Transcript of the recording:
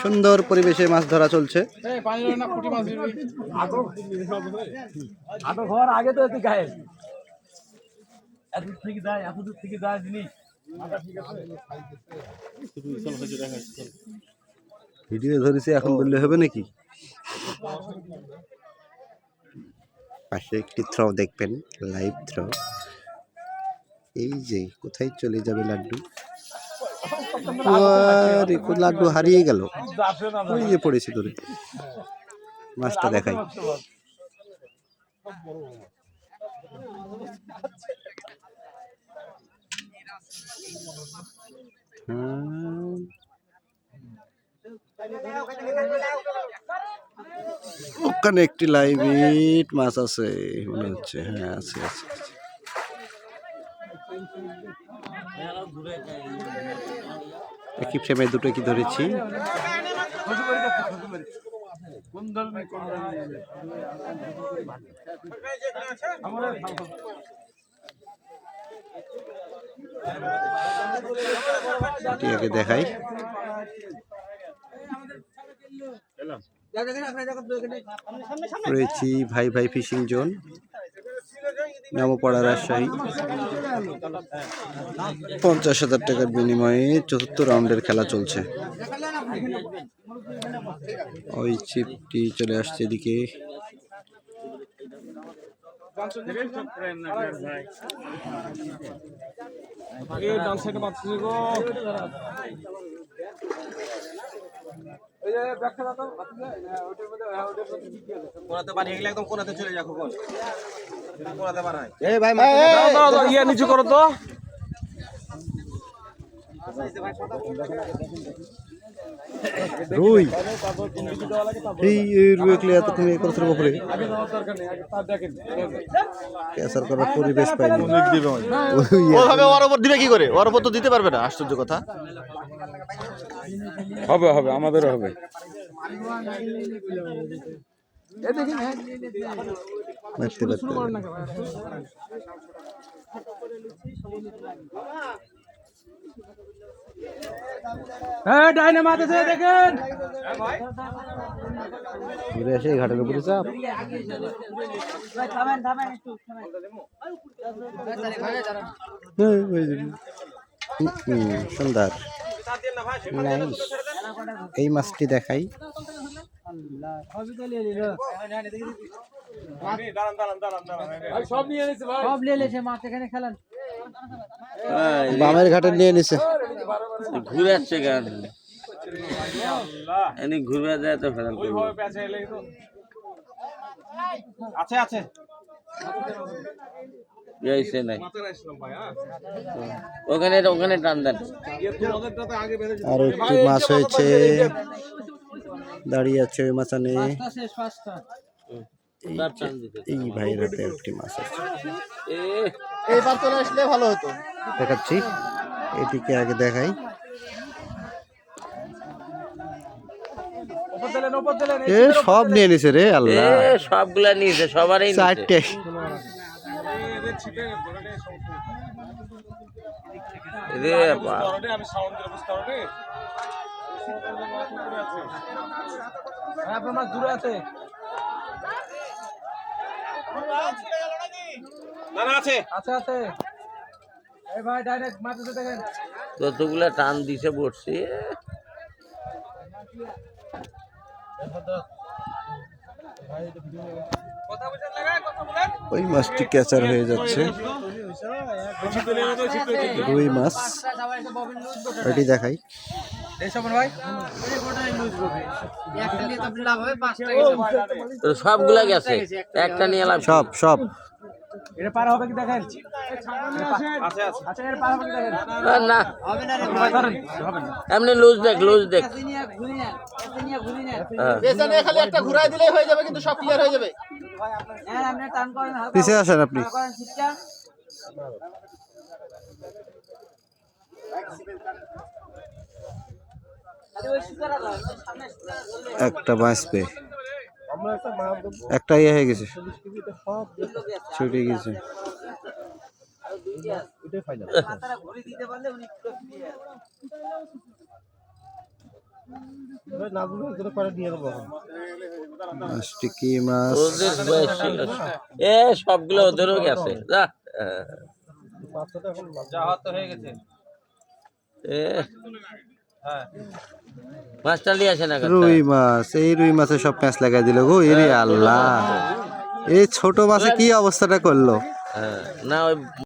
সুন্দর পরিবেশে মাছ ধরা চলছে। আগে তো তুই গায়ে। এত দূর থেকে যায় থেকে যায় জিনিস। ভিডিও ধরেছি এখন বললে হবে নাকি? পাশে একটি থ্র দেখবেন লাইভ থ্র এই যে কোথায় চলে যাবে লাড্ডু? লাড্ডু হারিয়ে গেল। ওই যে পড়েছে ধরে মাছটা দেখাই। ওখানে একটি লাইভ মাছ আছে, মনে হচ্ছে। হ্যাঁ আছে আছে আছে। একই ফ্রেমে দুটো কি ধরেছি? দেখাই। রয়েছি ভাই ভাই ফিশিং জোন নামপাড়া রাজশাহী। পঞ্চাশ হাজার টাকার বিনিময়ে চতুর্থ রাউন্ডের খেলা চলছে। ওই চিপটি চলে আসছে এদিকে। এই ইয়ে নিচু করো তো। রুই? এই এই রুই এগুলো এতক্ষণ এ করছিল দেখেন ক্যাসার করার পরিবেশ পাইনি। ওভাবে ওর উপর দিবে কি করে? ওর উপর তো দিতে পারবে না আশ্চর্য কথা। হবে হবে আমাদেরও হবে। মারতে পারতে হ্যাঁ ডাইনে মাছ আছে দেখেন। ঘুরে এই ঘাটের উপরে চাপ। সুন্দর। এই মাছটি দেখাই। সব নিয়ে সব নিয়ে এসে মাছ এখানে খেলেন। বামের ঘাটে নিয়ে নিছে। ঘুরে আসছে কেন? এনে ঘুরবে যায় তো ফেরাল করবে ওইভাবে পেঁচে এলে তো। আছে আছে। হ্যাঁ। ওখানে ওখানে টান দেন। আর একটি মাছ হয়েছে। দাঁড়িয়ে আছে ওই মাছানে পাঁচটা শেষ পাঁচটা। তার টান দিতে এই ভাইয়ের হাতে একটি মাছ আছে। এ এইবার চলে আসলে ভালো হতো। দেখাচ্ছি। এটিকে আগে দেখাই। এ সব নিয়ে নিছে রে আল্লাহ। সবগুলা নিয়েছে সবারই চারটে। রে আমি সাউন্ড দিয়ে বুঝতে পারবে আপনার দূরে আছে। না না আছে? আছে আছে। এই ভাই ডাইরেক্ট মাছ দেখেন কতগুলা টান দিছে পড়ছে ওই মাছটি ক্যাচার হয়ে যাচ্ছে। রুই মাছ। এটি দেখাই। সবগুলা গেছে একটা নিয়ে লাভ সব সব। এটা পার হবে কি দেখেন? আছে আছে আচ্ছা এর পার হবে কি দেখেন? আর না। হবে না রে হবে না। এমনি লুজ দেখ লুজ দেখ। হ্যাঁ। পেছনে খালি একটা ঘুরাই দিলেই হয়ে যাবে কিন্তু সব ক্লিয়ার হয়ে যাবে। হ্যাঁ আপনি টান করেন হালকা। পিছিয়ে আসেন আপনি। করেন একটা বাঁচবে। একটা ইয়ে হয়ে গেছে। ছুটে গেছে। এ সবগুলো ওদেরও গেছে। যা। এ। মাছটা নিয়ে আসে না রুই মাছ এই রুই মাছে সব প্যাঁচ লাগাই দিল গো এরে আল্লাহ। এই ছোট মাছে কি অবস্থাটা করল? হ্যাঁ, না ওই